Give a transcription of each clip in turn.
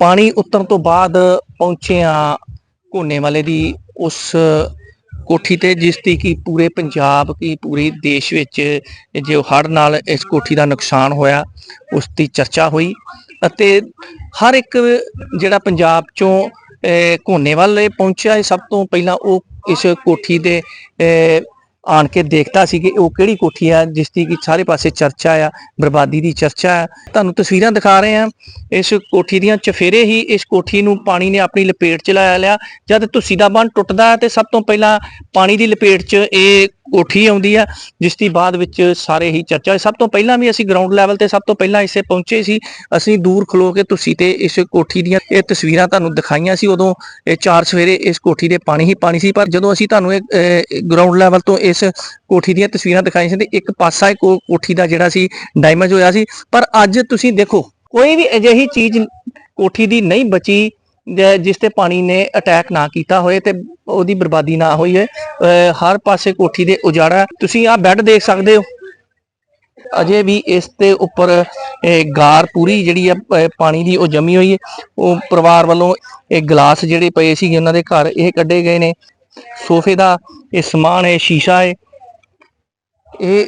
ਪਾਣੀ ਉਤਰਨ ਤੋਂ ਬਾਅਦ ਪਹੁੰਚੇ ਆ ਕੋਨੇ ਵਾਲੇ ਦੀ ਉਸ ਕੋਠੀ ਤੇ ਜਿਸ ਦੀ ਕਿ ਪੂਰੇ ਪੰਜਾਬ ਕੀ ਪੂਰੇ ਦੇਸ਼ ਵਿੱਚ ਜੋ ਹੜ੍ਹ ਨਾਲ ਇਸ ਕੋਠੀ ਦਾ ਨੁਕਸਾਨ ਹੋਇਆ ਉਸ ਦੀ ਚਰਚਾ ਹੋਈ ਅਤੇ ਹਰ ਇੱਕ ਜਿਹੜਾ ਪੰਜਾਬ ਚੋਂ ਅਹ, ਕੋਨੇ ਵਾਲੇ ਪਹੁੰਚਿਆ ਸਭ ਤੋਂ ਪਹਿਲਾਂ ਉਹ ਇਸ ਕੋਠੀ ਦੇ ਆਣ ਕੇ ਦੇਖਦਾ ਸੀ ਕਿ ਉਹ ਕਿਹੜੀ ਕੋਠੀ ਆ, ਜਿਸ ਦੀ ਕਿ ਸਾਰੇ ਪਾਸੇ ਚਰਚਾ ਆ, ਬਰਬਾਦੀ ਦੀ ਚਰਚਾ ਆ। ਤੁਹਾਨੂੰ ਤਸਵੀਰਾਂ ਦਿਖਾ ਰਹੇ ਆ ਇਸ ਕੋਠੀ ਦੀਆਂ ਚਫੇਰੇ ਹੀ ਇਸ ਕੋਠੀ ਨੂੰ ਪਾਣੀ ਨੇ ਆਪਣੀ ਲਪੇਟ ਚ ਲਾਇਆ ਲਿਆ। ਜਦ ਤੁਸੀਂ ਦਾ ਬੰਨ ਟੁੱਟਦਾ ਹੈ ਤੇ ਸਭ ਤੋਂ ਪਹਿਲਾਂ ਪਾਣੀ ਦੀ ਲਪੇਟ ਚ ਇਹ ਕੋਠੀ ਆਉਂਦੀ ਆ, ਜਿਸ ਦੀ ਬਾਅਦ ਵਿੱਚ ਸਾਰੇ ਹੀ ਚਰਚਾ ਸਭ ਤੋਂ ਪਹਿਲਾਂ ਵੀ ਅਸੀਂ ਗਰਾਊਂਡ ਲੈਵਲ ਤੇ ਸਭ ਤੋਂ ਪਹਿਲਾਂ ਇਸੇ ਪਹੁੰਚੇ ਸੀ। ਅਸੀਂ ਦੂਰ ਖਲੋ ਕੇ ਤੁਸੀਂ ਤੇ ਇਸ ਕੋਠੀ ਦੀਆਂ ਇਹ ਤਸਵੀਰਾਂ ਤੁਹਾਨੂੰ ਦਿਖਾਈਆਂ ਸੀ। ਉਦੋਂ ਇਹ ਚਾਰ ਸਵੇਰੇ ਇਸ ਕੋਠੀ ਦੇ ਪਾਣੀ ਹੀ ਪਾਣੀ ਸੀ। ਪਰ ਜਦੋਂ ਅਸੀਂ ਤੁਹਾਨੂੰ ਇਹ ਗਰਾਊਂਡ ਲੈਵਲ ਤੋਂ ਇਸ ਕੋਠੀ ਦੀਆਂ ਤਸਵੀਰਾਂ ਦਿਖਾਈਆਂ ਸੀ ਤੇ ਇੱਕ ਪਾਸਾ ਇਹ ਕੋਠੀ ਦਾ ਜਿਹੜਾ ਸੀ ਡੈਮੇਜ ਹੋਇਆ ਸੀ। ਪਰ ਅੱਜ ਤੁਸੀਂ ਦੇਖੋ, ਕੋਈ ਵੀ ਅਜਿਹੀ ਚੀਜ਼ ਕੋਠੀ ਦੀ ਨਹੀਂ ਬਚੀ ਜਿਸ ਤੇ ਪਾਣੀ ਨੇ ਅਟੈਕ ਨਾ ਕੀਤਾ ਹੋਏ ਤੇ ਉਹਦੀ ਬਰਬਾਦੀ ਨਾ ਹੋਈ ਹੈ ਅਹ ਹਰ ਪਾਸੇ ਕੋਠੀ ਦੇ ਉਜਾੜਾ। ਤੁਸੀਂ ਆਹ ਬੈੱਡ ਦੇਖ ਸਕਦੇ ਹੋ। ਅਜੇ ਵੀ ਇਸ ਦੇ ਉੱਪਰ ਗਾਰ ਪੂਰੀ ਜਿਹੜੀ ਆ ਪਾਣੀ ਦੀ ਉਹ ਜਮੀ ਹੋਈ ਹੈ। ਉਹ ਪਰਿਵਾਰ ਵੱਲੋਂ ਇਹ ਗਲਾਸ ਜਿਹੜੇ ਪਏ ਸੀਗੇ ਉਹਨਾਂ ਦੇ ਘਰ, ਇਹ ਕੱਢੇ ਗਏ ਨੇ। ਸੋਫੇ ਦਾ ਇਹ ਸਮਾਨ ਹੈ ਸ਼ੀਸ਼ਾ ਹੈ। ਇਹ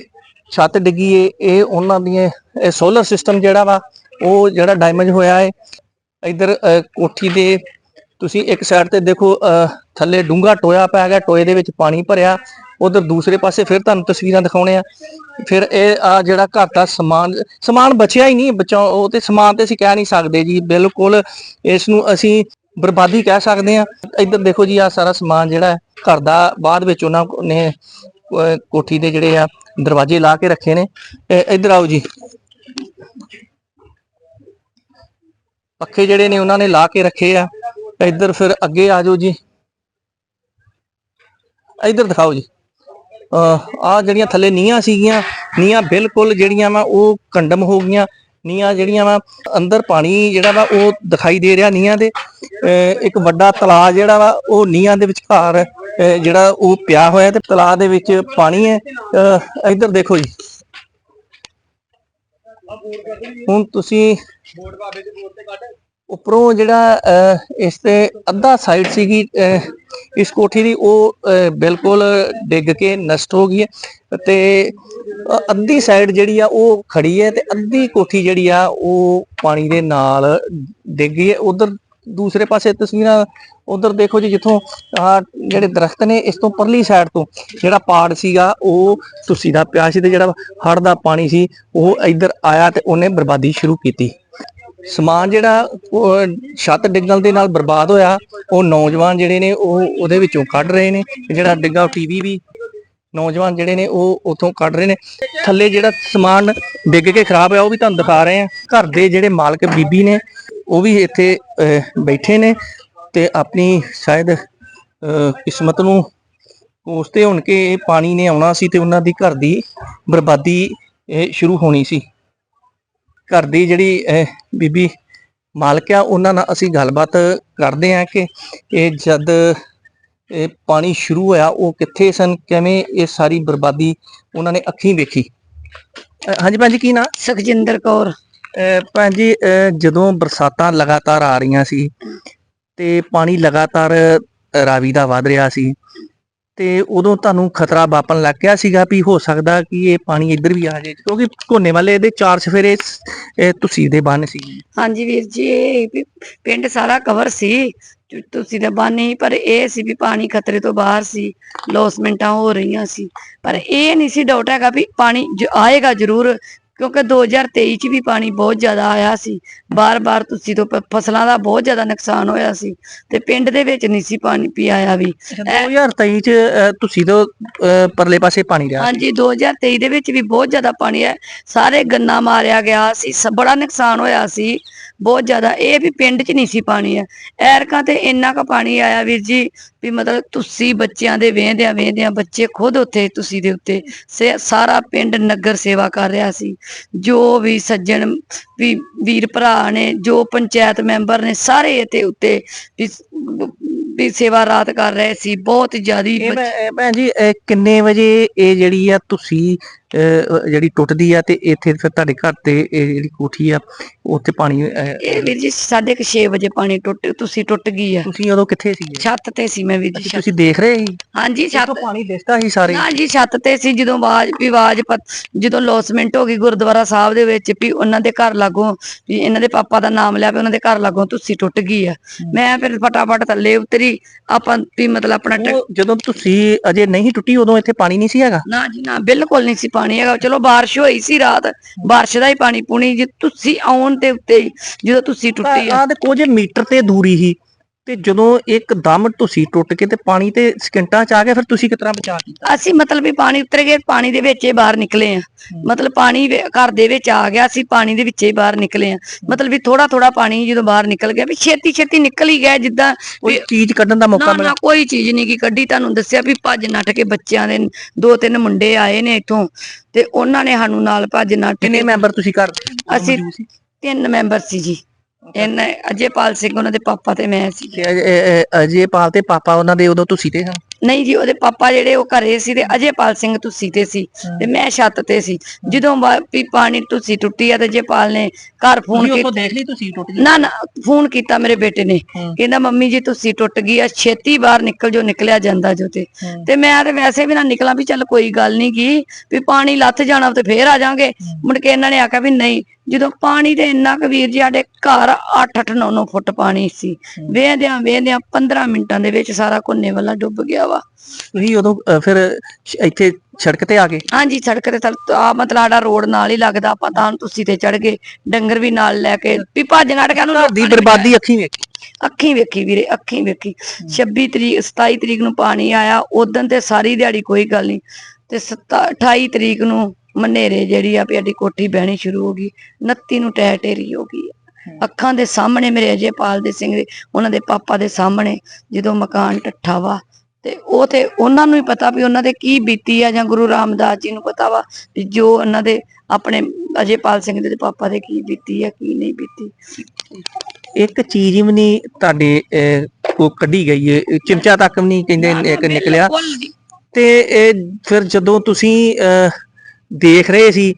ਛੱਤ ਡਿੱਗੀ ਏ ਇਹ ਉਹਨਾਂ ਦੀਆਂ ਸੋਲਰ ਸਿਸਟਮ ਜਿਹੜਾ ਵਾ, ਉਹ ਜਿਹੜਾ ਡੈਮੇਜ ਹੋਇਆ ਹੈ। ਇਧਰ ਕੋਠੀ ਦੇ ਤੁਸੀਂ ਇੱਕ ਸਾਈਡ ਤੇ ਦੇਖੋ ਅਹ, ਥੱਲੇ ਡੂੰਗਾ ਟੋਇਆ ਪਿਆ ਹੈਗਾ ਟੋਏ ਦੇ ਵਿੱਚ ਪਾਣੀ ਭਰਿਆ। ਉਧਰ ਦੂਸਰੇ ਪਾਸੇ ਫਿਰ ਤੁਹਾਨੂੰ ਤਸਵੀਰਾਂ ਦਿਖਾਉਣੇ ਆ। ਫਿਰ ਇਹ ਆ ਜਿਹੜਾ ਘਰ ਦਾ ਸਮਾਨ ਸਮਾਨ ਬਚਿਆ ਹੀ ਨਹੀਂ ਬਚਾ ਉਹ ਤੇ ਸਮਾਨ ਤੇ ਅਸੀਂ ਕਹਿ ਨਹੀਂ ਸਕਦੇ ਜੀ। ਬਿਲਕੁਲ ਇਸ ਨੂੰ ਅਸੀਂ ਬਰਬਾਦੀ ਕਹਿ ਸਕਦੇ ਆ। ਇੱਧਰ ਦੇਖੋ ਜੀ ਆ ਸਾਰਾ ਸਮਾਨ ਜਿਹੜਾ ਘਰ ਦਾ ਬਾਅਦ ਵਿੱਚ ਉਹਨਾਂ ਨੇ ਕੋਠੀ ਦੇ ਜਿਹੜੇ ਆ ਦਰਵਾਜ਼ੇ ਲਾ ਕੇ ਰੱਖੇ ਨੇ। ਇੱਧਰ ਆਓ ਜੀ। ਪੱਖੇ ਜਿਹੜੇ ਨੇ ਉਹਨਾਂ ਨੇ ਲਾ ਕੇ ਰੱਖੇ ਆ। ਇੱਧਰ ਫਿਰ ਅੱਗੇ ਆ ਜਾਓ ਜੀ। ਇੱਧਰ ਦਿਖਾਓ ਜੀ। ਆ ਜਿਹੜੀਆਂ ਥੱਲੇ ਨੀਆਂ ਸੀਗੀਆਂ ਨੀਆਂ ਬਿਲਕੁਲ ਜਿਹੜੀਆਂ ਵਾ ਉਹ ਕੰਡਮ ਹੋ ਗਈਆਂ। ਨੀਆਂ ਜਿਹੜੀਆਂ ਵਾ ਅੰਦਰ ਪਾਣੀ ਜਿਹੜਾ ਵਾ ਉਹ ਦਿਖਾਈ ਦੇ ਰਿਹਾ ਨੀਆਂ ਦੇ। ਅਹ ਇੱਕ ਵੱਡਾ ਤਲਾਅ ਜਿਹੜਾ ਵਾ ਉਹ ਨੀਆਂ ਦੇ ਵਿਚਕਾਰ, ਅਹ ਜਿਹੜਾ ਉਹ ਪਿਆ ਹੋਇਆ ਤੇ ਤਲਾਅ ਦੇ ਵਿੱਚ ਪਾਣੀ ਹੈ। ਅਹ ਇੱਧਰ ਦੇਖੋ ਜੀ। ਹੁਣ ਤੁਸੀਂ ਉੱਪਰੋਂ ਜਿਹੜਾ ਇਸ ਤੇ ਅੱਧਾ ਸਾਈਡ ਸੀਗੀ ਅਹ, ਇਸ ਕੋਠੀ ਦੀ ਉਹ ਬਿਲਕੁਲ ਡਿੱਗ ਕੇ ਨਸ਼ਟ ਹੋ ਗਈ ਹੈ ਤੇ ਅੱਧੀ ਸਾਈਡ ਜਿਹੜੀ ਆ ਉਹ ਖੜੀ ਹੈ ਤੇ ਅੱਧੀ ਕੋਠੀ ਜਿਹੜੀ ਆ ਉਹ ਪਾਣੀ ਦੇ ਨਾਲ ਡਿੱਗ ਗਈ ਹੈ। ਉਧਰ ਦੂਸਰੇ ਪਾਸੇ ਤਸਵੀਰਾਂ ਉਧਰ ਦੇਖੋ ਜੀ, ਜਿੱਥੋਂ ਆ ਜਿਹੜੇ ਦਰਖਤ ਨੇ, ਇਸ ਤੋਂ ਪਰਲੀ ਸਾਈਡ ਤੋਂ ਜਿਹੜਾ ਪਾੜ ਸੀਗਾ, ਉਹ ਤੁਸੀਂ ਦਾ ਪਿਆ ਸੀ ਤੇ ਜਿਹੜਾ ਹੜ ਦਾ ਪਾਣੀ ਸੀ, ਉਹ ਇੱਧਰ ਆਇਆ ਤੇ ਉਹਨੇ ਬਰਬਾਦੀ ਸ਼ੁਰੂ ਕੀਤੀ। ਸਮਾਨ ਜਿਹੜਾ ਛੱਤ ਡਿੱਗਣ ਦੇ ਨਾਲ ਬਰਬਾਦ ਹੋਇਆ, ਉਹ ਨੌਜਵਾਨ ਜਿਹੜੇ ਨੇ, ਉਹ ਉਹਦੇ ਵਿੱਚੋਂ ਕੱਢ ਰਹੇ ਨੇ, ਜਿਹੜਾ ਡਿੱਗਾ ਟੀਵੀ ਵੀ ਨੌਜਵਾਨ ਜਿਹੜੇ ਨੇ, ਉਹ ਉਥੋਂ ਕੱਢ ਰਹੇ ਨੇ। ਥੱਲੇ ਜਿਹੜਾ ਸਮਾਨ ਡਿੱਗ ਕੇ ਖਰਾਬ ਹੋਇਆ, ਉਹ ਵੀ ਤੁਹਾਨੂੰ ਦਿਖਾ ਰਹੇ ਆ ਘਰ ਦੇ ਜਿਹੜੇ ਮਾਲਕ ਬੀਬੀ ਨੇ ਉਹ ਵੀ ਇੱਥੇ ਅਹ, ਬੈਠੇ ਨੇ ਤੇ ਆਪਣੀ ਸ਼ਾਇਦ ਅਹ, ਕਿਸਮਤ ਨੂੰ ਕੋਸਤੇ ਹੁਣ ਕੇ ਇਹ ਪਾਣੀ ਨੇ ਆਉਣਾ ਸੀ ਤੇ ਉਹਨਾਂ ਦੀ ਘਰ ਦੀ ਬਰਬਾਦੀ ਸ਼ੁਰੂ ਹੋਣੀ ਸੀ। ਘਰ ਦੀ ਜਿਹੜੀ ਬੀਬੀ ਮਾਲਕ ਆ ਉਹਨਾਂ ਨਾਲ ਅਸੀਂ ਗੱਲਬਾਤ ਕਰਦੇ ਆ ਕਿ ਇਹ ਜਦ ਇਹ ਪਾਣੀ ਸ਼ੁਰੂ ਹੋਇਆ ਉਹ ਕਿੱਥੇ ਸਨ ਕਿਵੇਂ ਇਹ ਸਾਰੀ ਬਰਬਾਦੀ ਉਹਨਾਂ ਨੇ ਅੱਖੀਂ ਵੇਖੀ। ਹਾਂਜੀ ਭਾਜੀ ਕੀ ਨਾਂ? ਸੁਖਜਿੰਦਰ ਕੌਰ। ਭੈਣ ਜੀ ਜਦੋਂ ਬਰਸਾਤਾਂ ਲਗਾਤਾਰ ਆ ਰਹੀਆਂ ਸੀ ਤੇ ਪਾਣੀ ਲਗਾਤਾਰ ਰਾਵੀ ਦਾ ਵਧ ਰਿਹਾ ਸੀ ਤੇ ਉਦੋਂ ਤੁਹਾਨੂੰ ਖਤਰਾ ਵਾਪਨ ਲੱਗ ਗਿਆ ਸੀਗਾ ਵੀ ਹੋ ਸਕਦਾ ਕਿ ਇਹ ਪਾਣੀ ਇੱਧਰ ਵੀ ਆ ਜਾਏ, ਕਿਉਂਕਿ ਕੋਨੇ ਵਾਲੇ ਇਹਦੇ ਚਾਰ ਸਫੇਰੇ ਇਹ ਤੁਸੀਂ ਦੇ ਬੰਨ ਸੀ। ਹਾਂਜੀ ਵੀਰ ਜੀ, ਇਹ ਪਿੰਡ ਸਾਰਾ ਕਵਰ ਸੀ। ਤੁ- ਦਾ ਬੰਨ ਬਾਨੀ ਪਰ ਇਹ ਸੀ ਵੀ ਪਾਣੀ ਖਤਰੇ ਤੋਂ ਬਾਹਰ ਸੀ, ਲੋਸਮੈਂਟਾਂ ਹੋ ਰਹੀਆਂ ਸੀ। ਪਰ ਇਹ ਨਹੀਂ ਸੀ ਡਾਊਟ ਹੈਗਾ ਵੀ ਪਾਣੀ ਆਏਗਾ ਜ਼ਰੂਰ ਕਿਉਂਕਿ 2023 ਚ ਵੀ ਪਾਣੀ ਬਹੁਤ ਜ਼ਿਆਦਾ ਆਇਆ ਸੀ। ਬਾਰ-ਬਾਰ ਤੁਸੀਂ ਤੋਂ ਪ- ਫਸਲਾਂ ਦਾ ਬਹੁਤ ਜ਼ਿਆਦਾ ਨੁਕਸਾਨ ਹੋਇਆ ਸੀ ਤੇ ਪਿੰਡ ਦੇ ਵਿੱਚ ਨਹੀਂ ਸੀ ਪਾਣੀ ਪੀ ਆਇਆ ਵੀ 2023 ਚ ਤੁਸੀਂ ਤੋਂ ਪਰਲੇ ਪਾਸੇ ਪਾਣੀ ਰਿਹਾ ਹਾਂਜੀ 2023 ਦੇ ਵਿੱਚ ਵੀ ਬਹੁਤ ਜ਼ਿਆਦਾ ਪਾਣੀ ਹੈ। ਸਾਰੇ ਗੰਨਾ ਮਾਰਿਆ ਗਿਆ ਸੀ ਸ- ਬੜਾ ਨੁਕਸਾਨ ਹੋਇਆ ਸੀ। ਬਹੁਤ ਜ਼ਿਆਦਾ। ਇਹ ਵੀ ਪਿੰਡ 'ਚ ਨਹੀਂ ਸੀ ਪਾਣੀ ਹੈ। ਐਰਕਾਂ ਤੇ ਇੰਨਾ ਕੁ ਪਾਣੀ ਆਇਆ ਵੀਰ ਜੀ ਵੀ ਮਤਲਬ ਤੁਸੀਂ ਬੱਚਿਆਂ ਦੇ ਵੇਂਦਿਆਂ ਵੇਂਦਿਆਂ ਬੱਚੇ ਖੁਦ ਉੱਥੇ ਤੁਸੀਂ ਦੇ ਉੱਤੇ ਸਾਰਾ ਪਿੰਡ ਨਗਰ ਸੇਵਾ ਕਰ ਰਿਹਾ ਸੀ। ਜੋ ਵੀ ਸੱਜਣ ਵੀ ਵੀਰ ਭਰਾ ਨੇ ਜੋ ਪੰਚਾਇਤ ਮੈਂਬਰ ਨੇ ਸਾਰੇ ਇੱਥੇ ਉੱਤੇ ਵੀ ਵੀ ਸੇਵਾ ਰਾਤ ਕਰ ਰਹੇ ਸੀ। ਬਹੁਤ ਜ਼ਿਆਦੀ ਭੈਣ ਜੀ ਕਿੰਨੇ ਵਜੇ ਇਹ ਜਿਹੜੀ ਆ ਤੁਸੀਂ ਜਿਹੜੀ ਟੁੱਟਦੀ ਆ ਤੇ ਇੱਥੇ ਫਿਰ ਤੁਹਾਡੇ ਘਰ ਤੇ ਇਹ ਜਿਹੜੀ ਕੋਠੀ ਆ ਉੱਥੇ ਪਾਣੀ ਇਹ ਵੀਰ ਜੀ ਸਾਢੇ ਕੁ ਛੇ ਵਜੇ ਪਾਣੀ ਟੁੱਟ ਤੁਸੀਂ ਟੁੱਟ ਗਈ ਆ। ਤੁਸੀਂ ਉਦੋਂ ਕਿੱਥੇ ਸੀਗੇ? ਛੱਤ ਤੇ ਸੀ ਮੈਂ ਵੀਰ ਜੀ ਤੁਸੀਂ ਦੇਖ ਰਹੇ ਸੀ? ਹਾਂਜੀ ਛੱਤ। ਇੱਥੋਂ ਪਾਣੀ ਦਿਸਦਾ ਸੀ ਸਾਰੇ। ਨਾ ਜੀ ਛੱਤ ਤੇ ਸੀ ਜਦੋਂ ਆਵਾਜ਼ ਵੀ ਆਵਾਜ਼ ਜਦੋਂ ਲੌਸਮੈਂਟ ਹੋ ਗਈ ਗੁਰਦੁਆਰਾ ਸਾਹਿਬ ਦੇ ਵਿੱਚ ਵੀ ਉਹਨਾਂ ਦੇ ਘਰ ਲਾਗੋਂ ਵੀ ਇਹਨਾਂ ਦੇ ਪਾਪਾ ਦਾ ਨਾਮ ਲਿਆ ਵੀ ਉਹਨਾਂ ਦੇ ਘਰ ਲਾਗੋਂ ਤੁਸੀਂ ਟੁੱਟ ਗਈ ਆ। ਮੈਂ ਫਿਰ ਫਟਾਫਟ ਥੱਲੇ ਉਤਰੀ ਆਪਾਂ ਵੀ ਮਤਲਬ ਆਪਣਾ ਜਦੋਂ ਤੁਸੀਂ ਅਜੇ ਨਹੀਂ ਟੁੱਟੀ ਉਦੋਂ ਇੱਥੇ ਪਾਣੀ ਨਹੀਂ ਸੀ ਹੈਗਾ? ਨਾ ਜੀ ਨਾ ਬਿਲਕੁਲ ਨਹੀਂ ਸੀ ਪਾਣੀ। ਹੈਗਾ ਚਲੋ ਬਾਰਿਸ਼ ਹੋਈ ਸੀ ਰਾਤ ਬਾਰਿਸ਼ ਦਾ ਹੀ ਪਾਣੀ ਪੁਣੀ ਜੇ ਤੁਸੀਂ ਆਉਣ ਦੇ ਉੱਤੇ ਹੀ, ਜਦੋਂ ਤੁਸੀਂ ਟੁੱਟੀ ਆ। ਆ ਤੇ ਕੁਝ ਮੀਟਰ ਤੇ ਦੂਰੀ ਸੀ ਤੇ ਜਦੋਂ ਇੱਕਦਮ ਤੁਸੀਂ ਟੁੱਟ ਕੇ ਤੇ ਪਾਣੀ ਤੇ ਸਕਿੰਟਾਂ ਚ ਆ ਗਿਆ ਫਿਰ ਤੁਸੀਂ ਤਰ੍ਹਾਂ ਬਚਾ ਕੀਤਾ? ਅਸੀਂ ਮਤਲਬ ਵੀ ਪਾਣੀ ਉਤਰ ਗਏ ਪਾਣੀ ਦੇ ਵਿੱਚ ਬਾਹਰ ਨਿਕਲੇ ਆ ਮਤਲਬ ਪਾਣੀ ਵੇ- ਘਰ ਦੇ ਵਿੱਚ ਆ ਗਿਆ ਸੀ ਪਾਣੀ ਦੇ ਵਿੱਚ ਬਾਹਰ ਨਿਕਲੇ ਆ ਮਤਲਬ ਵੀ ਥੋੜਾ ਥੋੜਾ ਪਾਣੀ ਜਦੋਂ ਬਾਹਰ ਨਿਕਲ ਗਿਆ ਵੀ ਛੇਤੀ ਛੇਤੀ ਨਿਕਲ ਹੀ ਗਿਆ ਜਿੱਦਾਂ ਕੋਈ ਚੀਜ਼ ਕੱਢਣ ਦਾ ਮੌਕਾ ਨਾ ਮਿਲਿਆ? ਨਾ ਕੋਈ ਚੀਜ਼ ਨਹੀਂ ਕੀ ਕੱਢੀ। ਤੁਹਾਨੂੰ ਦੱਸਿਆ ਵੀ ਭੱਜ ਨੱਠ ਕੇ ਬੱਚਿਆਂ ਦੇ ਦੋ ਤਿੰਨ ਮੁੰਡੇ ਆਏ ਨੇ ਇੱਥੋਂ ਤੇ ਉਹਨਾਂ ਨੇ ਸਾਨੂੰ ਨਾਲ ਭੱਜ ਨੱਠ ਕਿੰਨੇ ਕੇ ਮੈਂਬਰ ਤੁਸੀਂ ਘਰ ਦੇ? ਅਸੀਂ ਮੌਜੂਦ ਸੀ? ਤਿੰਨ ਮੈਂਬਰ ਸੀ ਜੀ। ਇਹਨਾਂ ਅਜੇਪਾਲ ਸਿੰਘ ਉਹਨਾਂ ਦੇ ਪਾਪਾ ਤੇ ਮੈਂ ਸੀ। ਤੇ ਅਜੇ- ਪਾਲ ਤੇ ਪਾਪਾ ਉਹਨਾਂ ਦੇ ਉਦੋਂ ਤੁਸੀਂ ਤੇ ਹਨ ਨਹੀਂ ਜੀ ਉਹਦੇ ਪਾਪਾ ਜਿਹੜੇ ਉਹ ਘਰੇ ਸੀ ਤੇ ਅਜੇਪਾਲ ਸਿੰਘ ਤੁਸੀਂ ਤੇ ਸੀ ਤੇ ਮੈਂ ਛੱਤ ਤੇ ਸੀ। ਜਦੋਂ ਵੀ ਪਾਣੀ ਤੁਸੀਂ ਟੁੱਟੀ ਆ ਤੇ ਅਜੇਪਾਲ ਨੇ ਘਰ ਫੋਨ ਕੀਤਾ ਉੱਥੋਂ ਦੇਖ ਲਈ ਤੁਸੀਂ ਟੁੱਟ ਗਈ? ਨਾ ਨਾ ਫੋਨ ਕੀਤਾ ਮੇਰੇ ਬੇਟੇ ਨੇ। ਕਹਿੰਦਾ ਮੰਮੀ ਜੀ ਤੁਸੀਂ ਟੁੱਟ ਗਈ ਆ ਛੇਤੀ ਬਾਹਰ ਨਿਕਲ ਜੋ ਨਿਕਲਿਆ ਜਾਂਦਾ ਜੋ ਤੇ। ਤੇ ਮੈਂ ਤੇ ਵੈਸੇ ਵੀ ਨਾ ਨਿਕਲਾਂ ਵੀ ਚੱਲ ਕੋਈ ਗੱਲ ਨਹੀਂ ਕੀ ਵੀ ਪਾਣੀ ਲੱਥ ਜਾਣਾ ਤੇ ਫੇਰ ਆ ਜਾਾਂਗੇ ਮੁੜ ਕੇ ਇਹਨਾਂ ਨੇ ਆਖਿਆ ਵੀ ਨਹੀਂ ਜਦੋਂ ਪਾਣੀ ਤੇ ਇੰਨਾ ਕੁ ਵੀਰ ਜੀ ਸਾਡੇ ਘਰ 8 8 9 9 ਫੁੱਟ ਪਾਣੀ ਸੀ। ਵੇਹਦਿਆਂ ਵੇਹਦਿਆਂ 15 ਮਿੰਟਾਂ ਦੇ ਵਿੱਚ ਸਾਰਾ ਕੋਨੇ ਵਾਲਾ ਡੁੱਬ ਗਿਆ। ਵਾ ਤੁਸੀਂ ਉਦੋਂ ਫਿਰ ਸ਼- ਇੱਥੇ ਸੜਕ ਤੇ ਆ ਗਏ? ਹਾਂਜੀ ਸੜਕ ਤੇ ਆ ਮਤਲਬ ਸਾਡਾ ਰੋਡ ਨਾਲ ਹੀ ਲੱਗਦਾ ਆਪਾਂ ਤਾਂ ਤੁਸੀਂ ਤੇ ਚੜ ਗਏ ਡੰਗਰ ਵੀ ਨਾਲ ਲੈ ਕੇ ਵੀ ਭੱਜ ਨੱਠ ਕੇ ਨੂੰ ਘਰ ਦੀ ਬਰਬਾਦੀ ਅੱਖੀਂ ਵੇਖੀ। ਅੱਖੀਂ ਵੇਖੀ ਵੀਰੇ ਅੱਖੀਂ ਵੇਖੀ। 26 ਤਰੀਕ 27 ਤਰੀਕ ਨੂੰ ਪਾਣੀ ਆਇਆ ਉਦੋਂ ਤੇ ਸਾਰੀ ਦਿਹਾੜੀ ਕੋਈ ਗੱਲ ਨਹੀਂ। ਤੇ 28 ਤਰੀਕ ਨੂੰ ਮਨੇਰੇ ਜਿਹੜੀ ਆ ਵੀ ਸਾਡੀ ਕੋਠੀ ਬਹਿਣੀ ਸ਼ੁਰੂ ਹੋ ਗਈ 29 ਨੂੰ ਟੈ ਢੇਰੀ ਹੋ ਗਈ। ਅੱਖਾਂ ਦੇ ਸਾਹਮਣੇ ਮੇਰੇ ਅਜੇਪਾਲ ਦੇ ਸਿੰਘ ਦੇ ਉਹਨਾਂ ਦੇ ਪਾਪਾ ਦੇ ਸਾਹਮਣੇ ਜਦੋਂ ਮਕਾਨ ਟੱਠਾ ਵਾ ਤੇ ਉਹ ਤੇ ਉਹਨਾਂ ਨੂੰ ਹੀ ਪਤਾ ਵੀ ਉਹਨਾਂ ਦੇ ਕੀ ਬੀਤੀ ਆ ਜਾਂ ਗੁਰੂ ਰਾਮਦਾਸ ਜੀ ਨੂੰ ਪਤਾ ਵਾ ਵੀ ਜੋ ਉਹਨਾਂ ਦੇ ਆਪਣੇ ਅਜੇਪਾਲ ਸਿੰਘ ਦੇ ਪਾਪਾ ਦੇ ਕੀ ਬੀਤੀ ਆ ਕੀ ਨਹੀਂ ਬੀਤੀ ਇੱਕ ਚੀਜ਼ ਵੀ ਨਹੀਂ ਤੁਹਾਡੇ ਕੋ ਕੱਢੀ ਗਈ ਹੈ ਚਿਮਚਾ ਤੱਕ ਵੀ ਨਹੀਂ ਕਹਿੰਦੇ ਇੱਕ ਨਿਕਲਿਆ। ਤੇ ਫਿਰ ਜਦੋਂ ਤੁਸੀਂ ਦੇਖ ਰਹੇ ਸੀ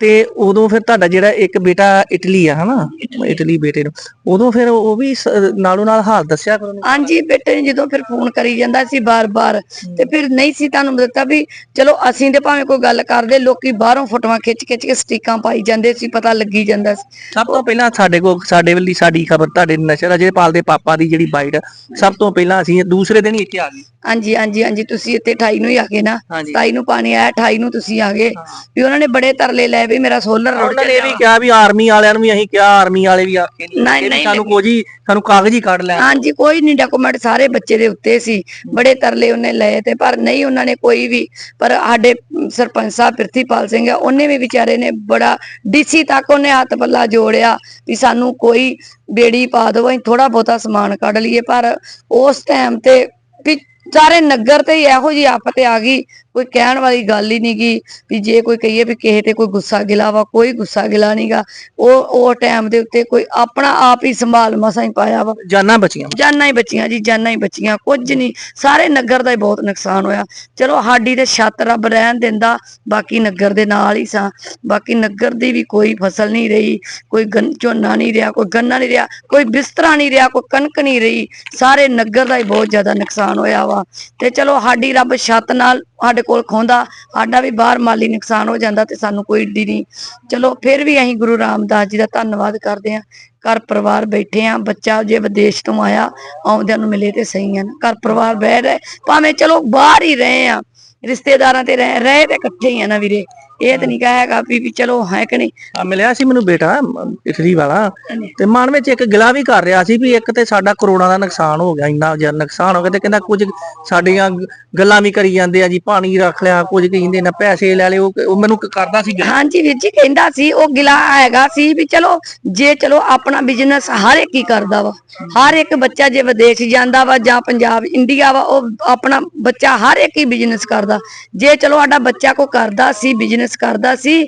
ਤੇ ਉਦੋਂ ਫਿਰ ਤੁਹਾਡਾ ਜਿਹੜਾ ਇੱਕ ਬੇਟਾ ਇਟਲੀ ਆ ਹਨਾ? ਇਟਲੀ। ਬੇਟੇ ਨੂੰ। ਉਦੋਂ ਫਿਰ ਉਹ ਵੀ ਸ- ਨਾਲੋਂ ਨਾਲ ਹਾਲ ਦੱਸਿਆ ਕਰੋ ਉਹਨੂੰ। ਹਾਂਜੀ ਬੇਟੇ ਨੇ ਜਦੋਂ ਫਿਰ ਫੋਨ ਕਰੀ ਜਾਂਦਾ ਸੀ ਬਾਰ-ਬਾਰ ਤੇ ਫਿਰ ਨਹੀਂ ਸੀ ਤੁਹਾਨੂੰ ਦਿੱਤਾ ਵੀ ਚਲੋ ਅਸੀਂ ਤੇ ਭਾਵੇਂ ਕੋਈ ਗੱਲ ਕਰਦੇ ਲੋਕੀ ਬਾਹਰੋਂ ਫੋਟੋਆਂ ਖਿੱਚ-ਖਿੱਚ ਕੇ ਸਟਿੱਕਾਂ ਪਾਈ ਜਾਂਦੇ ਸੀ ਪਤਾ ਲੱਗੀ ਜਾਂਦਾ ਸੀ। ਸਭ ਤੋਂ ਪਹਿਲਾਂ ਸਾਡੇ ਕੋਲ ਸਾਡੇ ਵੱਲੀ ਸਾਡੀ ਖਬਰ ਤੁਹਾਡੇ ਨਸ਼ਰ ਅਜੇ ਪਾਲ ਦੇ ਪਾਪਾ ਦੀ ਜਿਹੜੀ ਬਾਈਟ ਸਭ ਤੋਂ ਪਹਿਲਾਂ ਅਸੀਂ ਦੂਸਰੇ ਦਿਨ ਹੀ ਇੱਥੇ ਆ ਗਏ। ਹਾਂਜੀ ਹਾਂਜੀ ਹਾਂਜੀ ਤੁਸੀਂ ਇੱਥੇ 28 ਨੂੰ ਹੀ ਆ ਗਏ ਨਾ। ਹਾਂਜੀ। 27 ਨੂੰ ਪਾਣੀ ਆਇਆ 28 ਨੂੰ ਤੁਸੀਂ ਆ ਗਏ। ਵੀ ਉਹਨਾਂ ਨੇ ਬੜੇ ਤਰਲੇ ਲਏ ਵੀ ਮੇਰਾ ਸੋਲਰ ਰੁੜ ਉਹਨਾਂ ਨੇ ਇਹ ਵੀ ਕਿਹਾ ਵੀ ਆਰਮੀ ਵਾਲਿਆਂ ਨੂੰ ਵੀ ਅਸੀਂ ਕਿਹਾ ਆਰਮੀ ਵਾਲੇ ਵੀ ਆ ਕੇ ਨਹੀਂ ਨਹੀਂ, ਸਾਨੂੰ ਕੁਝ ਹੀ ਸਾਨੂੰ ਕਾਗਜ਼ ਹੀ ਕੱਢ ਲੈ ਹਾਂਜੀ ਕੋਈ ਨਹੀਂ ਡਾਕੂਮੈਂਟ ਸਾਰੇ ਬੱਚੇ ਦੇ ਉੱਤੇ ਸੀ। ਬੜੇ ਤਰਲੇ ਉਹਨੇ ਲਏ ਤੇ ਪਰ ਨਹੀਂ ਉਹਨਾਂ ਨੇ ਕੋਈ ਵੀ ਪਰ ਸਾਡੇ ਸਰਪੰਚ ਸਾਹਿਬ ਪ੍ਰਿਥੀਪਾਲ ਸਿੰਘ ਆ ਉਹਨੇ ਵੀ ਵਿਚਾਰੇ ਨੇ ਬੜਾ ਡੀਸੀ ਤੱਕ ਉਹਨੇ ਹੱਥ ਪੱਲਾ ਜੋੜਿਆ ਵੀ ਸਾਨੂੰ ਕੋਈ ਬੇੜੀ ਪਾ ਦਿਓ ਅਸੀਂ ਥੋੜਾ ਬਹੁਤਾ ਸਮਾਨ ਕੱਢ ਲਈਏ ਪਰ ਉਸ ਟਾਈਮ ਤੇ ਵੀ ਸਾਰੇ ਨਗਰ ਤੇ ਹੀ ਇਹੋ ਜੀ ਆਫਤ ਆ ਗਈ ਕੋਈ ਕਹਿਣ ਵਾਲੀ ਗੱਲ ਹੀ ਨਹੀਂ ਗੀ ਵੀ ਜੇ ਕੋਈ ਕਹੀਏ ਵੀ ਕਿਸੇ ਤੇ ਕੋਈ ਗੁੱਸਾ ਗਿਲਾ ਵਾ ਕੋਈ ਗੁੱਸਾ ਗਿਲਾ ਨਹੀਂਗਾ ਉਹ ਉਹ ਟਾਈਮ ਦੇ ਉੱਤੇ ਕੋਈ ਆਪਣਾ ਆਪ ਹੀ ਸੰਭਾਲ ਮਸਾਂ ਹੀ ਪਾਇਆ ਵਾ। ਜਾਨਾਂ ਬਚੀਆਂ। ਜਾਨਾਂ ਹੀ ਬਚੀਆਂ ਜੀ ਜਾਨਾਂ ਹੀ ਬਚੀਆਂ ਕੁਝ ਨਹੀਂ ਸਾਰੇ ਨਗਰ ਦਾ ਹੀ ਬਹੁਤ ਨੁਕਸਾਨ ਹੋਇਆ। ਚਲੋ ਸਾਡੀ ਤੇ ਛੱਤ ਰੱਬ ਰਹਿਣ ਦਿੰਦਾ ਬਾਕੀ ਨਗਰ ਦੇ ਨਾਲ ਹੀ ਸਾਂ। ਬਾਕੀ ਨਗਰ ਦੀ ਵੀ ਕੋਈ ਫਸਲ ਨਹੀਂ ਰਹੀ ਕੋਈ ਗੰਨ- ਝੋਨਾ ਨਹੀਂ ਰਿਹਾ ਕੋਈ ਗੰਨਾ ਨਹੀਂ ਰਿਹਾ ਕੋਈ ਬਿਸਤਰਾ ਨਹੀਂ ਰਿਹਾ ਕੋਈ ਕਣਕ ਨਹੀਂ ਰਹੀ। ਸਾਰੇ ਨਗਰ ਦਾ ਹੀ ਬਹੁਤ ਜ਼ਿਆਦਾ ਨੁਕਸਾਨ ਹੋਇਆ ਵਾ। ਤੇ ਚਲੋ ਸਾਡੀ ਰੱਬ ਛੱਤ ਨਾਲ ਸਾਡੇ ਕੋਲ ਖੋਂਦਾ, ਸਾਡਾ ਵੀ ਬਾਹਰ ਮਾਲੀ ਨੁਕਸਾਨ ਹੋ ਜਾਂਦਾ ਤੇ ਸਾਨੂੰ ਕੋਈ ਏਡੀ ਨਹੀਂ। ਚਲੋ ਫਿਰ ਵੀ ਅਸੀਂ ਗੁਰੂ ਰਾਮਦਾਸ ਜੀ ਦਾ ਧੰਨਵਾਦ ਕਰਦੇ ਹਾਂ। ਘਰ ਪਰਿਵਾਰ ਬੈਠੇ ਆ ਬੱਚਾ ਜੇ ਵਿਦੇਸ਼ ਤੋਂ ਆਇਆ, ਆਉਂਦਿਆਂ ਨੂੰ ਮਿਲੇ ਤੇ ਸਹੀ ਆ ਨਾ ਘਰ ਪਰਿਵਾਰ ਬਹਿ ਰਹੇ, ਭਾਵੇਂ ਚਲੋ ਬਾਹਰ ਹੀ ਰਹੇ ਆ ਰਿਸ਼ਤੇਦਾਰਾਂ ਤੇ ਰਹੇ ਰਹੇ ਤੇ ਇਕੱਠੇ ਹੀ ਆ ਨਾ ਵੀਰੇ। ਇਹ ਤਾਂ ਨਹੀਂ ਕਹੇਗਾ ਵੀ ਵੀ ਚਲੋ ਹੈ ਕਿ ਨਹੀਂ। ਆ ਮਿਲਿਆ ਸੀ ਮੈਨੂੰ ਬੇਟਾ ਮ- ਇਟਲੀ ਵਾਲਾ। ਤੇ ਮਨ ਵਿੱਚ ਇੱਕ ਗਿਲਾ ਵੀ ਕਰ ਰਿਹਾ ਸੀ ਵੀ ਇੱਕ ਤੇ ਸਾਡਾ ਕਰੋੜਾਂ ਦਾ ਨੁਕਸਾਨ ਹੋ ਗਿਆ ਇੰਨਾ ਜ਼ਿਆਦਾ ਨੁਕਸਾਨ ਹੋ ਗਿਆ ਤੇ ਕਹਿੰਦਾ ਕੁਝ ਸਾਡੀਆਂ ਗ- ਗੱਲਾਂ ਵੀ ਕਰੀ ਜਾਂਦੇ ਆ ਜੀ ਪਾਣੀ ਰੱਖ ਲਿਆ ਕੁਝ ਕਹਿੰਦੇ ਨਾ ਪੈਸੇ ਲੈ ਲਿਓ ਉਹ ਮੈਨੂੰ ਕ- ਕਰਦਾ ਸੀ ਗਿਲਾ। ਹਾਂਜੀ ਵੀਰ ਜੀ ਕਹਿੰਦਾ ਸੀ ਉਹ ਗਿਲਾ ਹੈਗਾ ਸੀ ਵੀ ਚਲੋ ਜੇ ਚਲੋ ਆਪਣਾ ਬਿਜ਼ਨਸ ਹਰ ਇੱਕ ਹੀ ਕਰਦਾ ਵਾ ਹਰ ਇੱਕ ਬੱਚਾ ਜੇ ਵਿਦੇਸ਼ ਜਾਂਦਾ ਵਾ ਜਾਂ ਪੰਜਾਬ ਇੰਡੀਆ ਵਾ ਉਹ ਆਪਣਾ ਬੱਚਾ ਹਰ ਇੱਕ ਹੀ ਬਿਜ਼ਨਸ ਕਰਦਾ। ਜੇ ਚਲੋ ਸਾਡਾ ਬੱਚਾ ਕੋ ਕਰਦਾ ਸੀ ਬਿਜ਼ਨਸ ਬਿਜ਼ਨਸ ਕਰਦਾ ਸੀ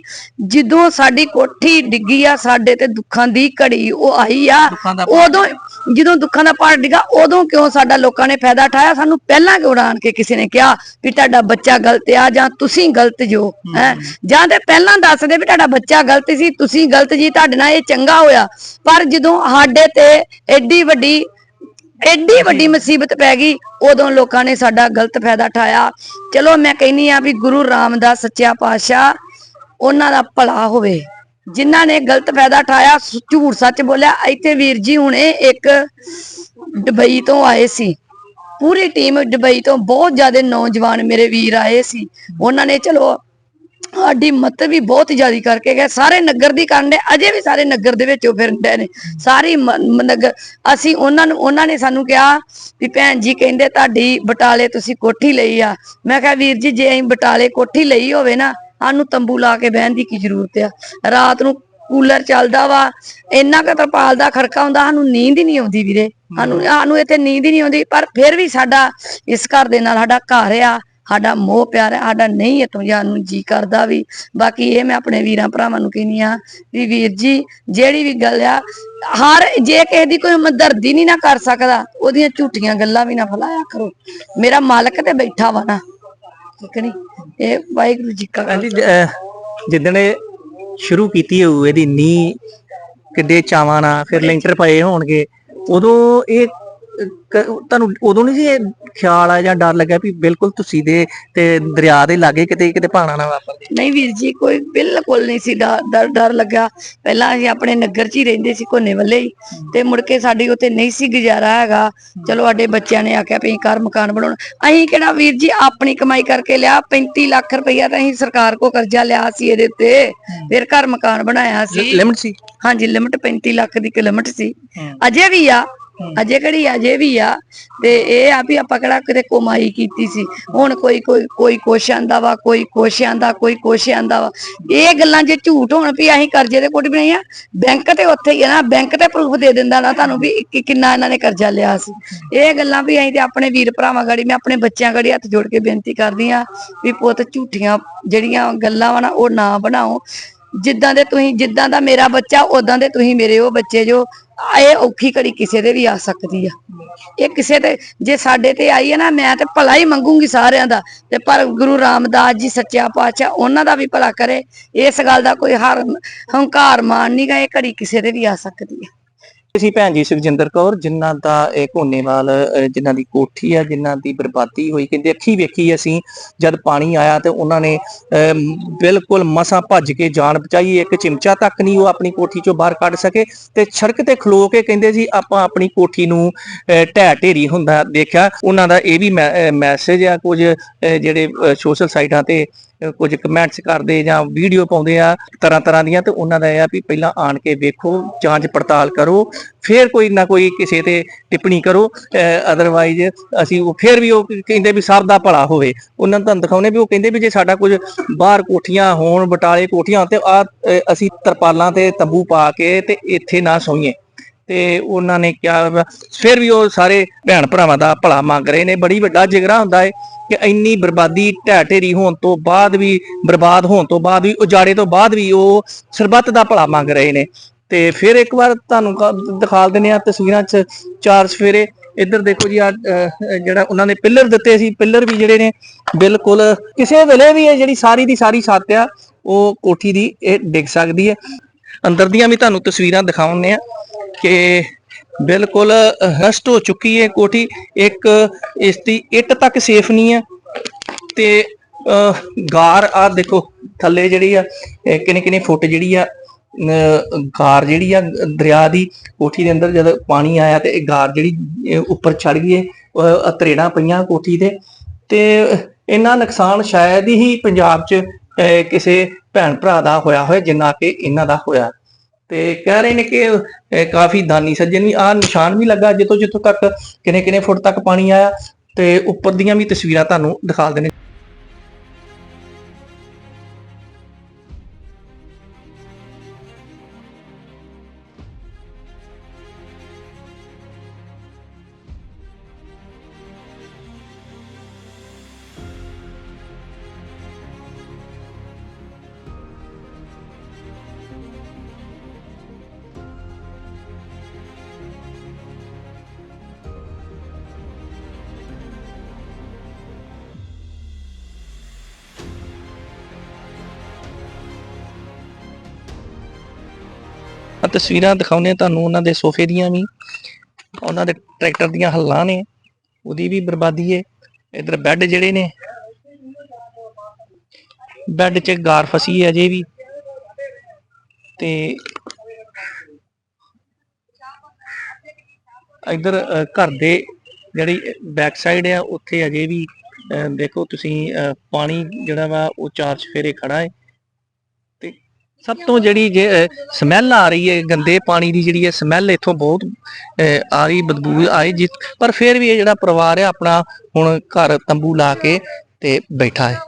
ਜਦੋਂ ਸਾਡੀ ਕੋਠੀ ਡਿੱਗੀ ਆ ਸਾਡੇ ਤੇ ਦੁੱਖਾਂ ਦੀ ਘੜੀ ਉਹ ਆਈ ਆ ਉਦੋਂ ਜਦੋਂ ਦੁੱਖਾਂ ਦਾ ਪਹਾੜ ਡਿੱਗਾ ਉਦੋਂ ਕਿਉਂ ਸਾਡਾ ਲੋਕਾਂ ਨੇ ਫਾਇਦਾ ਉਠਾਇਆ? ਸਾਨੂੰ ਪਹਿਲਾਂ ਕਿਉਂ ਉਡਾਣ ਕੇ ਕਿਸੇ ਨੇ ਕਿਹਾ ਵੀ ਤੁਹਾਡਾ ਬੱਚਾ ਗਲਤ ਆ ਜਾਂ ਤੁਸੀਂ ਗਲਤ ਜੋ ਹੈ? ਜਾਂ ਤੇ ਪਹਿਲਾਂ ਦੱਸਦੇ ਵੀ ਤੁਹਾਡਾ ਬੱਚਾ ਗਲਤ ਸੀ ਤੁਸੀਂ ਗਲਤ ਜੀ ਤੁਹਾਡੇ ਨਾਲ ਇਹ ਚੰਗਾ ਹੋਇਆ। ਪਰ ਜਦੋਂ ਸਾਡੇ ਤੇ ਐਡੀ ਵੱਡੀ ਐਡੀ ਵੱਡੀ ਮੁਸੀਬਤ ਪੈ ਗਈ ਉਦੋਂ ਲੋਕਾਂ ਨੇ ਸਾਡਾ ਗਲਤ ਫਾਇਦਾ ਉਠਾਇਆ ਚਲੋ ਮੈਂ ਕਹਿੰਨੀ ਆ ਵੀ ਗੁਰੂ ਰਾਮਦਾਸ ਸੱਚਾ ਪਾਤਸ਼ਾਹ ਉਹਨਾਂ ਦਾ ਭਲਾ ਹੋਵੇ। ਜਿਨ੍ਹਾਂ ਨੇ ਗਲਤ ਫਾਇਦਾ ਉਠਾਇਆ ਸ- ਝੂਠ ਸੱਚ ਬੋਲਿਆ ਇੱਥੇ ਵੀਰ ਜੀ ਹੁਣੇ ਇੱਕ ਦੁਬਈ ਤੋਂ ਆਏ ਸੀ। ਪੂਰੀ ਟੀਮ ਦੁਬਈ ਤੋਂ ਬਹੁਤ ਜ਼ਿਆਦਾ ਨੌਜਵਾਨ ਮੇਰੇ ਵੀਰ ਆਏ ਸੀ। ਉਹਨਾਂ ਨੇ ਚਲੋ ਸਾਡੀ ਮਤ ਵੀ ਬਹੁਤ ਜ਼ਿਆਦਾ ਕਰਕੇ ਗਏ। ਸਾਰੇ ਨਗਰ ਦੀ ਕਰਨ ਦੇ ਅਜੇ ਵੀ ਸਾਰੇ ਨਗਰ ਦੇ ਵਿੱਚ ਉਹ ਫਿਰਦੇ ਨੇ। ਸਾਰੀ ਨਗਰ ਅਸੀਂ ਉਹਨਾਂ ਨੂੰ ਉਹਨਾਂ ਨੇ ਸਾਨੂੰ ਕਿਹਾ ਵੀ ਭੈਣ ਜੀ ਕਹਿੰਦੇ ਤੁਹਾਡੀ ਬਟਾਲੇ ਤੁਸੀਂ ਕੋਠੀ ਲਈ ਆ। ਮੈਂ ਕਿਹਾ ਵੀਰ ਜੀ ਜੇ ਅਸੀਂ ਬਟਾਲੇ ਕੋਠੀ ਲਈ ਹੋਵੇ ਨਾ ਸਾਨੂੰ ਤੰਬੂ ਲਾ ਕੇ ਬਹਿਣ ਦੀ ਕੀ ਜ਼ਰੂਰਤ ਆ? ਰਾਤ ਨੂੰ ਕੂਲਰ ਚੱਲਦਾ ਵਾ ਇੰਨਾ ਕੁ ਤਰਪਾਲ ਦਾ ਖੜਕਾ ਹੁੰਦਾ ਸਾਨੂੰ ਨੀਂਦ ਹੀ ਨਹੀਂ ਆਉਂਦੀ ਵੀਰੇ। ਸਾਨੂੰ ਸਾਨੂੰ ਇੱਥੇ ਨੀਂਦ ਹੀ ਨਹੀਂ ਆਉਂਦੀ ਪਰ ਫਿਰ ਵੀ ਸਾਡਾ ਇਸ ਘਰ ਦੇ ਨਾਲ ਸਾਡਾ ਘਰ ਆ। ਸਾਡਾ ਮੋਹ ਪਿਆਰ ਹੈ ਸਾਡਾ ਨਹੀਂ ਇਤੋਂ ਜਾਣ ਨੂੰ ਜੀ ਕਰਦਾ ਵੀ। ਬਾਕੀ ਇਹ ਮੈਂ ਆਪਣੇ ਵੀਰਾਂ ਭਰਾਵਾਂ ਨੂੰ ਕਹਿੰਦੀ ਆ ਵੀ ਵੀਰ ਜੀ ਜਿਹੜੀ ਵੀ ਗੱਲ ਆ ਹਰ ਜੇ ਕਿਸੇ ਦੀ ਕੋਈ ਮਦਰਦੀ ਨਹੀਂ ਨਾ ਕਰ ਸਕਦਾ ਉਹਦੀਆਂ ਝੂਠੀਆਂ ਗੱਲਾਂ ਵੀ ਨਾ ਫਲਾਇਆ ਕਰੋ। ਮੇਰਾ ਮਾਲਕ ਤੇ ਬੈਠਾ ਵਾ ਨਾ ਠੀਕ ਨਹੀਂ ਇਹ ਵਾਹਿਗੁਰੂ ਜੀ ਕਾ ਜਿੱਦਣ ਸ਼ੁਰੂ ਕੀਤੀ ਹੋਊ ਇਹਦੀ ਨੀ ਕਿੱਡੇ ਚਾਵਾਂ ਨਾਲ ਫਿਰ ਲੈਂਟਰ ਪਏ ਹੋਣਗੇ ਉਦੋਂ ਇਹ ਤੁਹਾਨੂੰ ਉਦੋਂ ਨਹੀਂ ਸੀ ਇਹ ਖਿਆਲ ਆ ਜਾਂ ਡਰ ਲੱਗਾ ਵੀ ਬਿਲਕੁਲ ਤੁਸੀਂ ਦੇ ਤੇ ਦਰਿਆ ਦੇ ਲਾਗੇ ਕਿਤੇ ਕਿਤੇ ਭਾਣਾ ਨਾ ਵਾਪਰ ਜੇ ਨਹੀਂ ਵੀਰ ਜੀ ਕੋਈ ਬਿਲਕੁਲ ਨਹੀਂ ਸੀ ਡਰ ਡਰ ਡਰ ਲੱਗਾ ਪਹਿਲਾਂ ਅਸੀਂ ਆਪਣੇ ਨਗਰ 'ਚ ਹੀ ਰਹਿੰਦੇ ਸੀ ਕੋਨੇ ਵੱਲੇ ਹੀ। ਤੇ ਮੁੜ ਕੇ ਸਾਡੀ ਉੱਥੇ ਨਹੀਂ ਸੀ ਗੁਜ਼ਾਰਾ ਹੈਗਾ। ਚਲੋ ਸਾਡੇ ਬੱਚਿਆਂ ਨੇ ਆਖਿਆ ਵੀ ਅਸੀਂ ਘਰ ਮਕਾਨ ਬਣਾਉਣਾ। ਅਸੀਂ ਕਿਹੜਾ ਵੀਰ ਜੀ ਆਪਣੀ ਕਮਾਈ ਕਰਕੇ ਲਿਆ 35 ਲੱਖ ਰੁਪਈਆ ਤਾਂ ਅਸੀਂ ਸਰਕਾਰ ਕੋ ਕਰਜ਼ਾ ਲਿਆ ਸੀ ਇਹਦੇ ਉੱਤੇ। ਫਿਰ ਘਰ ਮਕਾਨ ਬਣਾਇਆ ਸੀ। ਲਿਮਟ ਸੀ? ਹਾਂਜੀ ਲਿਮਟ 35 ਲੱਖ ਦੀ ਲਿਮਟ ਸੀ। ਅਜੇ ਵੀ ਆ। ਅਜੇ ਕਿਹੜੀ ਅਜੇ ਵੀ ਆ। ਤੇ ਇਹ ਆ ਵੀ ਆਪਾਂ ਕਿਹੜਾ ਕਿਤੇ ਕਮਾਈ ਕੀਤੀ ਸੀ। ਹੁਣ ਕੋਈ ਕੋਈ ਕੋਈ ਕੁਛ ਆਂਦਾ ਵਾ, ਕੋਈ ਕੁਛ ਆਂਦਾ, ਕੋਈ ਕੁਛ ਆਂਦਾ ਵਾ। ਇਹ ਗੱਲਾਂ ਜੇ ਝੂਠ ਹੋਣ ਵੀ ਅਸੀਂ ਕਰਜ਼ੇ ਦੇ ਕੋਟ ਬਣਾਈ ਆ, ਬੈਂਕ ਤੇ ਉੱਥੇ ਹੀ ਆ ਨਾ, ਬੈਂਕ ਤੇ ਪ੍ਰੂਫ ਦੇ ਦਿੰਦਾ ਨਾ ਤੁਹਾਨੂੰ ਵੀ ਕਿ- ਕਿੰਨਾ ਇਹਨਾਂ ਨੇ ਕਰਜ਼ਾ ਲਿਆ ਸੀ। ਇਹ ਗੱਲਾਂ ਵੀ ਅਸੀਂ ਤੇ ਆਪਣੇ ਵੀਰ ਭਰਾਵਾਂ ਗੜੀ, ਮੈਂ ਆਪਣੇ ਬੱਚਿਆਂ ਗੜੀ ਹੱਥ ਜੋੜ ਕੇ ਬੇਨਤੀ ਕਰਦੀ ਆ ਵੀ ਪੁੱਤ ਝੂਠੀਆਂ ਜਿਹੜੀਆਂ ਗੱਲਾਂ ਵਾ ਨਾ, ਉਹ ਨਾ ਬਣਾਓ। ਜਿੱਦਾਂ ਦੇ ਤੁਸੀਂ, ਜਿੱਦਾਂ ਦਾ ਮੇਰਾ ਬੱਚਾ ਉਦਾਂ ਦੇ ਤੁਸੀਂ ਮੇਰੇ ਉਹ ਬੱਚੇ ਜੋ, ਇਹ ਔਖੀ ਘੜੀ ਕਿਸੇ ਦੇ ਵੀ ਆ ਸਕਦੀ ਆ। ਇਹ ਕਿਸੇ ਤੇ ਜੇ ਸਾਡੇ ਤੇ ਆਈ ਹੈ ਨਾ, ਮੈਂ ਤੇ ਭਲਾ ਹੀ ਮੰਗੂੰਗੀ ਸਾਰਿਆਂ ਦਾ। ਤੇ ਪਰ ਗੁਰੂ ਰਾਮਦਾਸ ਜੀ ਸੱਚਾ ਪਾਤਸ਼ਾਹ, ਉਹਨਾਂ ਦਾ ਵੀ ਭਲਾ ਕਰੇ। ਇਸ ਗੱਲ ਦਾ ਕੋਈ ਹਰ, ਹੰਕਾਰ ਮਾਨ ਨਹੀਂ ਗਾ, ਇਹ ਘੜੀ ਕਿਸੇ ਦੇ ਵੀ ਆ ਸਕਦੀ ਆ। ਸੀ ਭੈਣ ਜੀ ਸੁਖਜਿੰਦਰ ਕੌਰ ਜਿਨ੍ਹਾਂ ਦਾ ਇਹ ਕੋਨੇਵਾਲ ਜਿਨ੍ਹਾਂ ਦੀ ਕੋਠੀ ਆ ਜਿਨ੍ਹਾਂ ਦੀ ਬਰਬਾਦੀ ਹੋਈ ਕਹਿੰਦੇ ਅੱਖੀ ਵੇਖੀ ਅਸੀਂ ਜਦ ਪਾਣੀ ਆਇਆ ਤੇ ਉਹਨਾਂ ਨੇ ਬਿਲਕੁਲ ਮਸਾਂ ਭੱਜ ਕੇ ਜਾਨ ਬਚਾਈ ਇੱਕ ਚਿਮਚਾ ਤੱਕ ਨਹੀਂ ਉਹ ਆਪਣੀ ਕੋਠੀ ਚੋਂ ਬਾਹਰ ਕੱਢ ਸਕੇ ਤੇ ਸੜਕ ਤੇ ਖਲੋ ਕੇ ਕਹਿੰਦੇ ਸੀ ਆਪਾਂ ਆਪਣੀ ਕੋਠੀ ਨੂੰ ਅਹ, ਢਹਿ ਢੇਰੀ ਹੁੰਦਾ ਦੇਖਿਆ ਉਹਨਾਂ ਦਾ ਇਹ ਵੀ ਮੈਸੇਜ ਆ ਕੁਝ ਜਿਹੜੇ ਸੋਸ਼ਲ ਸਾਈਟਾਂ ਤੇ ਕੁਝ ਕਮੈਂਟਸ ਕਰਦੇ ਜਾਂ ਵੀਡੀਓ ਪਾਉਂਦੇ ਆ ਤਰ੍ਹਾਂ ਤਰ੍ਹਾਂ ਦੀਆਂ ਤੇ ਉਹਨਾਂ ਦਾ ਇਹ ਆ ਵੀ ਪਹਿਲਾਂ ਆਣ ਕੇ ਵੇਖੋ, ਜਾਂਚ ਪੜਤਾਲ ਕਰੋ, ਫਿਰ ਕੋਈ ਨਾ ਕੋਈ ਕਿਸੇ ਤੇ ਟਿੱਪਣੀ ਕਰੋ ਅਦਰਵਾਈਜ਼ ਅਸੀਂ ਉਹ ਫਿਰ ਵੀ ਉਹ ਕਹਿੰਦੇ ਵੀ ਸਭ ਦਾ ਭਲਾ ਹੋਵੇ। ਉਹਨਾਂ ਨੂੰ ਤੁਹਾਨੂੰ ਦਿਖਾਉਨੇ ਵੀ ਉਹ ਕਹਿੰਦੇ ਵੀ ਜੇ ਸਾਡਾ ਕੁਝ ਬਾਹਰ ਕੋਠੀਆਂ ਹੋਣ, ਬਟਾਲੇ ਕੋਠੀਆਂ ਤੇ ਆ ਅਸੀਂ ਤਰਪਾਲਾਂ ਤੇ ਤੰਬੂ ਪਾ ਕੇ ਤੇ ਇੱਥੇ ਨਾ ਸੋਈਏ। ਤੇ ਉਹਨਾਂ ਨੇ ਕਿਹਾ ਫਿਰ ਵੀ ਉਹ ਸਾਰੇ ਭੈਣ ਭਰਾਵਾਂ ਦਾ ਭਲਾ ਮੰਗ ਰਹੇ ਨੇ। ਬੜੀ ਵੱਡਾ ਜਿਗਰਾ ਹੁੰਦਾ ਹੈ ਕਿ ਇੰਨੀ ਬਰਬਾਦੀ ਢਹਿ ਢੇਰੀ ਹੋਣ ਤੋਂ ਬਾਅਦ ਵੀ, ਬਰਬਾਦ ਹੋਣ ਤੋਂ ਬਾਅਦ ਵੀ, ਉਜਾੜੇ ਤੋਂ ਬਾਅਦ ਵੀ ਉਹ ਸਰਬੱਤ ਦਾ ਭਲਾ ਮੰਗ ਰਹੇ ਨੇ। ਤੇ ਫਿਰ ਇੱਕ ਵਾਰ ਤੁਹਾਨੂੰ ਦਿਖਾ ਦਿੰਦੇ ਆ ਤਸਵੀਰਾਂ 'ਚ ਚਾਰ ਸਵੇਰੇ। ਇੱਧਰ ਦੇਖੋ ਜੀ ਆ ਜਿਹੜਾ ਉਹਨਾਂ ਨੇ ਪਿੱਲਰ ਦਿੱਤੇ ਸੀ। ਪਿੱਲਰ ਵੀ ਜਿਹੜੇ ਨੇ, ਬਿਲਕੁਲ ਕਿਸੇ ਵੇਲੇ ਵੀ ਇਹ ਜਿਹੜੀ ਸਾਰੀ ਦੀ ਸਾਰੀ ਛੱਤ ਆ, ਉਹ ਕੋਠੀ ਦੀ ਇਹ ਡਿੱਗ ਸਕਦੀ ਹੈ। ਅੰਦਰ ਦੀਆਂ ਵੀ ਤੁਹਾਨੂੰ ਤਸਵੀਰਾਂ ਦਿਖਾਉਂਦੇ ਆ ਕਿ ਬਿਲਕੁਲ ਰਸਟ ਹੋ ਚੁੱਕੀ ਹੈ ਕੋਠੀ। ਇੱਕ ਇਸ ਦੀ ਇੱਟ ਤੱਕ ਸੇਫ ਨਹੀਂ ਹੈ। ਤੇ ਗਾਰ ਆ ਦੇਖੋ ਥੱਲੇ ਜਿਹੜੀ ਆ ਕਿੰਨੇ ਕਿੰਨੇ ਫੁੱਟ ਜਿਹੜੀ ਆ ਗਾਰ ਜਿਹੜੀ ਆ ਦਰਿਆ ਦੀ ਕੋਠੀ ਦੇ ਅੰਦਰ ਜਦ ਪਾਣੀ ਆਇਆ ਤੇ ਇਹ ਗਾਰ ਜਿਹੜੀ ਉੱਪਰ ਚੜ ਗਈ ਹੈ, ਤਰੇੜਾਂ ਪਈਆਂ ਕੋਠੀ ਦੇ ਤੇ ਇੰਨਾ ਨੁਕਸਾਨ ਸ਼ਾਇਦ ਹੀ ਪੰਜਾਬ 'ਚ ਕਿਸੇ ਭੈਣ ਭਰਾ ਦਾ ਹੋਇਆ ਹੋਇਆ ਜਿੰਨਾ ਕਿ ਇਹਨਾਂ ਦਾ ਹੋਇਆ। ਤੇ ਕਹਿ ਰਹੇ ਨੇ ਕਿ ਕਾਫੀ ਦਾਨੀ ਸੱਜਣ ਵੀ ਆ ਨਿਸ਼ਾਨ ਵੀ ਲੱਗਾ ਜਿੱਥੋਂ ਜਿੱਥੋਂ ਤੱਕ ਕਿਨੇ ਕਿਨੇ ਫੁੱਟ ਤੱਕ ਪਾਣੀ ਆਇਆ ਤੇ ਉੱਪਰ ਦੀਆਂ ਵੀ ਤਸਵੀਰਾਂ ਤੁਹਾਨੂੰ ਦਿਖਾ ਦਿੰਦੇ ਤਸਵੀਰਾਂ ਦਿਖਾਉਂਦੇ ਹਾਂ ਤੁਹਾਨੂੰ ਉਹਨਾਂ ਦੇ ਸੋਫੇ ਦੀਆਂ ਵੀ ਉਹਨਾਂ ਦੇ ਟਰੈਕਟਰ ਦੀਆਂ ਹੱਲਾਂ ਨੇ ਉਹਦੀ ਵੀ ਬਰਬਾਦੀ ਹੈ ਇਧਰ ਬੈੱਡ ਜਿਹੜੇ ਨੇ ਬੈੱਡ 'ਚ ਗਾਰ ਫਸੀ ਹੈ ਅਜੇ ਵੀ। ਤੇ ਇਧਰ ਘਰ ਦੇ ਜਿਹੜੀ ਬੈਕ ਸਾਈਡ ਆ ਉੱਥੇ ਅਜੇ ਵੀ ਅਹ, ਦੇਖੋ ਤੁਸੀਂ ਅਹ, ਪਾਣੀ ਜਿਹੜਾ ਵਾ ਉਹ ਚਾਰ ਚਫੇਰੇ ਖੜਾ ਹੈ ਸਭ ਤੋਂ ਜਿਹੜੀ ਜੇ ਸਮੈਲ ਆ ਰਹੀ ਹੈ ਗੰਦੇ ਪਾਣੀ ਦੀ ਜਿਹੜੀ ਹੈ ਸਮੈਲ ਇੱਥੋਂ ਬਹੁਤ ਅਹ, ਆ ਰਹੀ ਬਦਬੂ ਆਈ ਜਿਸ ਪਰ ਫਿਰ ਵੀ ਇਹ ਜਿਹੜਾ ਪਰਿਵਾਰ ਹੈ ਆਪਣਾ ਹੁਣ ਘਰ ਤੰਬੂ ਲਾ ਕੇ ਤੇ ਬੈਠਾ ਹੈ।